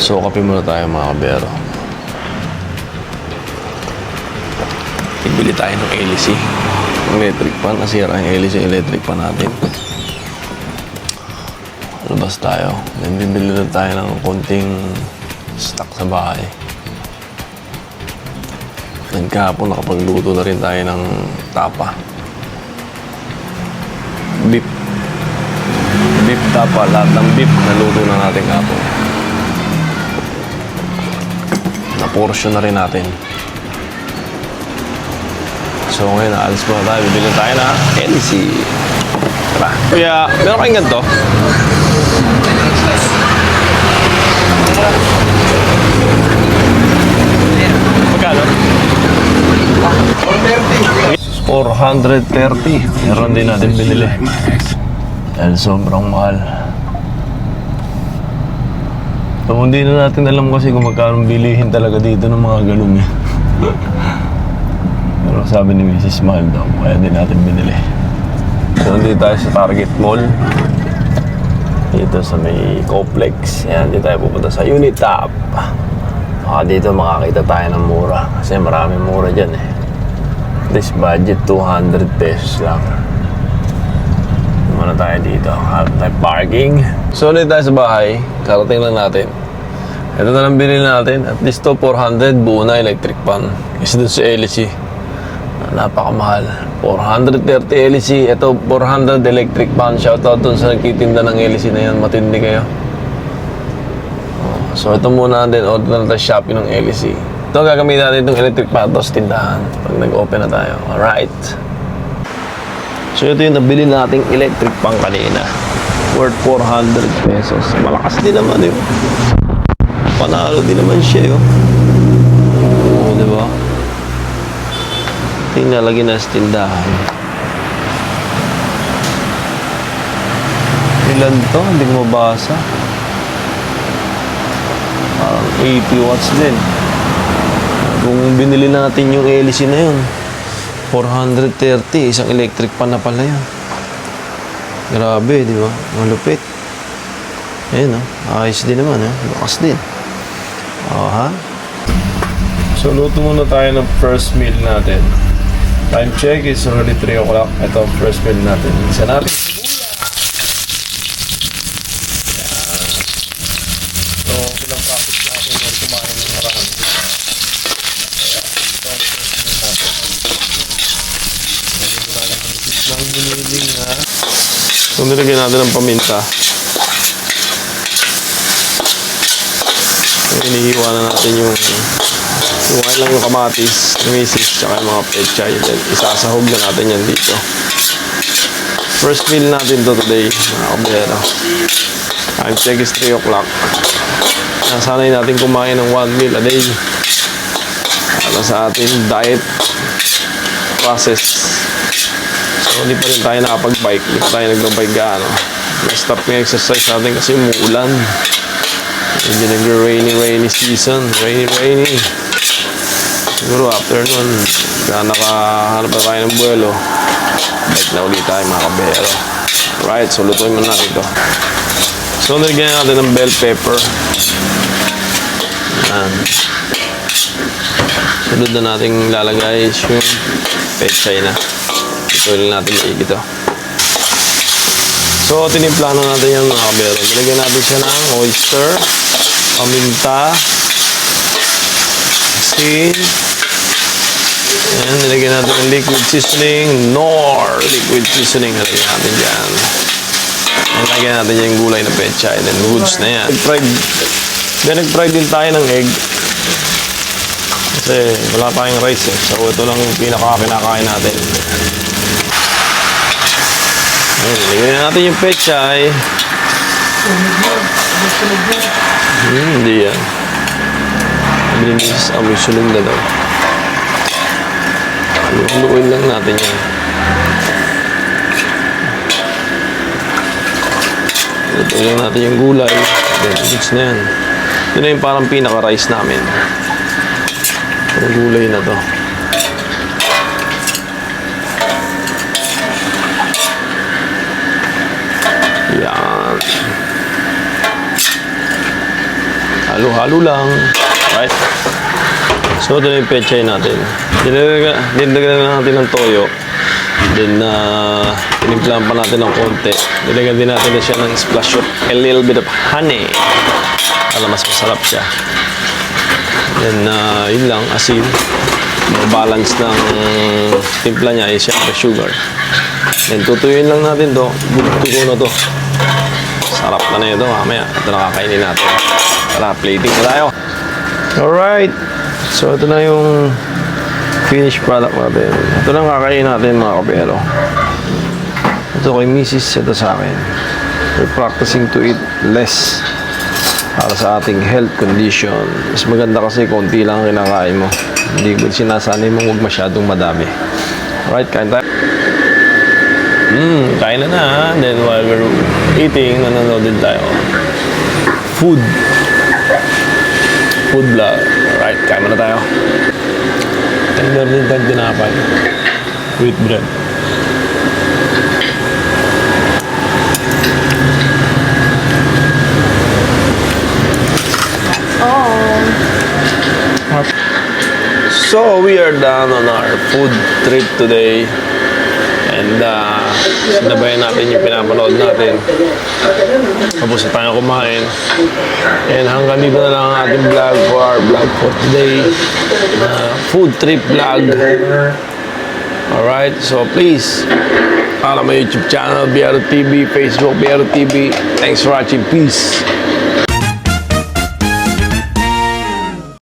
So, kape muna tayo mga kabero. Ibili tayo ng LC. Electric pan. Nasira yung LC electric pan natin. Labas tayo. Then, bibili na tayo ng konting stock sa bahay. Then, kahapon nakapagluto na rin tayo ng tapa. Beef. Beef tapa. Lahat ng beef naluto na natin kahapon. Na-portion na rin natin. So ngayon, aalis muna tayo. Bibili tayo na LC. Tara. Kuya, meron kayong ganito? Magkano? 430. Meron din natin binili. Dahil sobrang mahal. So, hindi na natin alam kasi kung magkano bilihin talaga dito ng mga galong eh. Pero sabi ni Mrs. Mahal daw, kaya din natin binili. So, hindi tayo sa Target Mall. Dito sa may complex. Yan, dito tayo pupunta sa Unit Top. Baka dito makakita tayo ng mura. Kasi maraming mura dyan eh. This budget, 200 pesos lang. Muna tayo dito. Hanap tayo parking. So, ulit tayo sa bahay. Karating lang natin. Ito na lang binili natin. At least to 400 buo na electric pan. Kasi dun sa LC. Napakamahal. 430 LC. Ito 400 electric pan. Shoutout dun sa nagtitinda ng LC na yan. Matindi kayo. So ito muna din. Order na tayo Shopee ng LC. Ito gagamitin natin itong electric pan. Sa tindahan. Pag nag-open na tayo. Alright. So ito yung nabili nating electric pan kanina. Worth 400 pesos. Malakas din naman eh. Panalo din naman siya yun. Oo, di ba? Tingnan lagi na sa tindahan. Ilan to? Hindi ko mabasa. Parang 80 watts din. Kung binili natin yung LC na yun, 430, isang electric pan na pala yan. Grabe, di ba? Malupit. Ayun, oh. ayos din naman, eh. Lakas din. Oh, ha? So, luto muna tayo ng first meal natin. Time check is already 3 o'clock. Ito ang first meal natin. Isa natin. Yan. So, ilang practice natin yung kumain ng marami. Kaya, ito ang first meal natin. Lang biniling na. So, nilagyan natin ng paminta. Inihiwa na natin yung Iwain lang yung kamatis, misis, tsaka yung mga pechay. Then, isasahog na natin yan dito. First meal natin to today, mga kabiyero. Time check is 3 o'clock. Nasanay natin kumain ng one meal a day. Para sa ating diet process. Hindi pa rin tayo nakapag-bike. Hindi pa tayo nagbabike gaano. Na-stop yung exercise natin kasi umuulan. Hindi nag-rainy, rainy season. Rainy, rainy. Siguro after nun, nakahanap na tayo ng buwelo, bike na ulit tayo mga kabero. Right, so lutuin muna natin ito. So, nilagyan natin ng bell pepper. Yan. Sunod na natin lalagay yung pechay na. Lutuin natin maigi ito. So, tinimplano natin yung mga kabero. Nilagyan natin siya ng oyster, paminta, asin, Ayan, nilagyan natin ng liquid seasoning. Nor liquid seasoning. Nilagyan natin dyan. Ayan, lagyan natin yung gulay na pecha. And then goods na yan. Nag-fried. Then nag-fry din tayo ng egg. Kasi wala tayong rice eh. So ito lang yung pinaka-kinakain natin. Ayan, nilagyan natin yung pechay. Hmm, hindi yan. Bilis, amoy sunog na daw. Lutuin lang natin yan. Lutuin lang natin yung gulay. Then, goods na yan. Ito na yung parang pinaka-rice namin. Yung gulay na to. Halo-halo lang. Right? So, ito na yung pechay natin. Dinagdagan dinagdagan lang natin ng toyo. Then, uh, tinimplahan pa natin ng konti. Nilagyan din natin na siya ng splash of a little bit of honey. Para mas masarap siya. Then, uh, yun lang, asin. balance ng timpla niya is syempre sugar. Then, tutuyuin lang natin to. Bugtugo na to. Sarap na na ito mamaya. Ito nakakainin natin. Tara, plating na tayo. Alright. So, ito na yung finished product natin. Ito lang kakainin natin mga kabero. Ito kay Mrs. Ito sa akin. We're practicing to eat less para sa ating health condition. Mas maganda kasi konti lang ang kinakain mo. Hindi ko sinasanay mo huwag masyadong madami. Alright, kain tayo. Hmm, kain na na. Then while we're eating, nanonood din tayo. Food. Food vlog. Alright, kain muna tayo. Tender din tayong tinapay. With bread. So we are done on our food trip today. And uh, sinabayan natin yung pinapanood natin. Tapos na kumain. And hanggang dito na lang ang ating vlog for our vlog for today. Uh, food trip vlog. Alright, so please, follow my YouTube channel, BRO TV, Facebook, BRO TV. Thanks for watching. Peace.